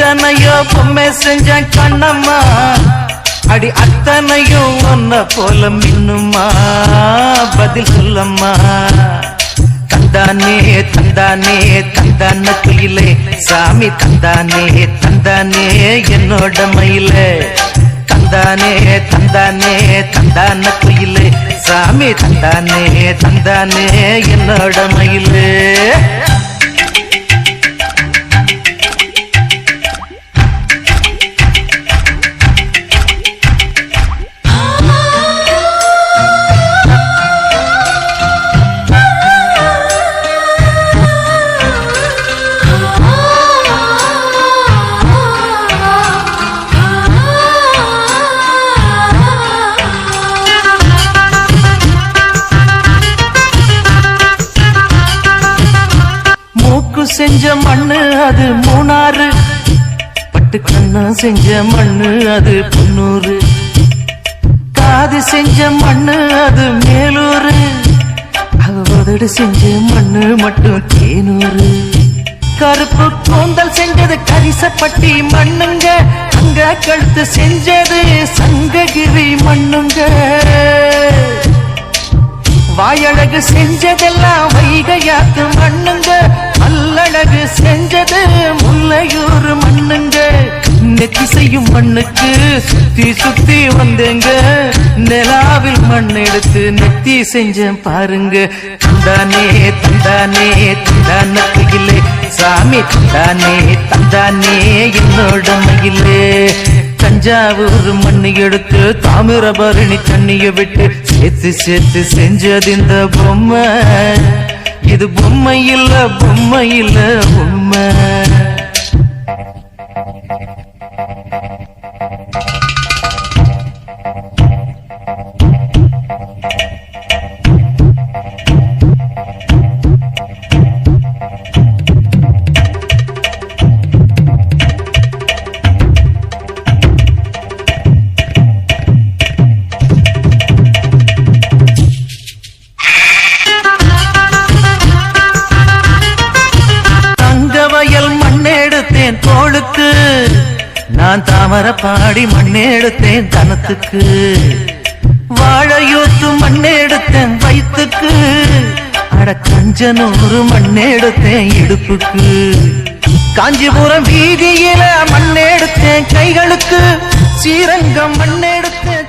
எத்தனையோ பொம்மை செஞ்ச கண்ணம்மா. அடி அத்தனையும் ஒன்ன போல மின்னுமா? பதில் சொல்லம்மா. தந்தானே தந்தானே தந்தான துயிலே சாமி தந்தானே தந்தானே என்னோட மயிலே. தந்தானே தந்தானே தந்தான துயிலே சாமி தந்தானே தந்தானே என்னோட மயிலே. செஞ்ச மண்ணு அது மூணாறு. பட்டு கண்ணா செஞ்ச மண்ணு அது பொன்னூறு. காது செஞ்ச மண்ணு அது மேலூரு அவ உதடு செஞ்ச மண்ணு மட்டும் தேனூரு கருப்பு கூந்தல் செஞ்சது கரிசப்பட்டி மண்ணுங்க. அங்க கழுத்து செஞ்சது சங்ககிரி மண்ணுங்க. வாயழகு செஞ்சதெல்லாம் வைகை அழகு செஞ்சது முல்லையூர் மண்ணுங்க. நெத்தி செய்யும் மண்ணுக்கு சுத்தி சுத்தி வந்தேங்க. நிலாவில் மண் எடுத்து நெத்தி செஞ்சேன் பாருங்க. தந்தானே தந்தானே தந்தான குயிலே சாமி தந்தானே தந்தானே என்னோட மயிலே. தஞ்சாவூர் மண்ணு எடுத்து தாமிரபரணி தண்ணிய விட்டு சேர்த்து சேர்த்து செஞ்சது இந்த பொம்மை. இது பொம்மை இல்ல பொம்மை இல்ல உண்மை தனத்துக்கு. நான் தாமர பாடி மண்ணெடுத்தேன் தனத்துக்கு. வாழையூத்து மண்ணெடுத்தேன் வயிற்றுக்கு அட கஞ்சனூறு மண்ணெடுத்தேன் இடுப்புக்கு. காஞ்சிபுரம் வீதியில மண்ணெடுத்தேன் கைகளுக்கு. ஸ்ரீரங்கம் மண்ணெடுத்தேன்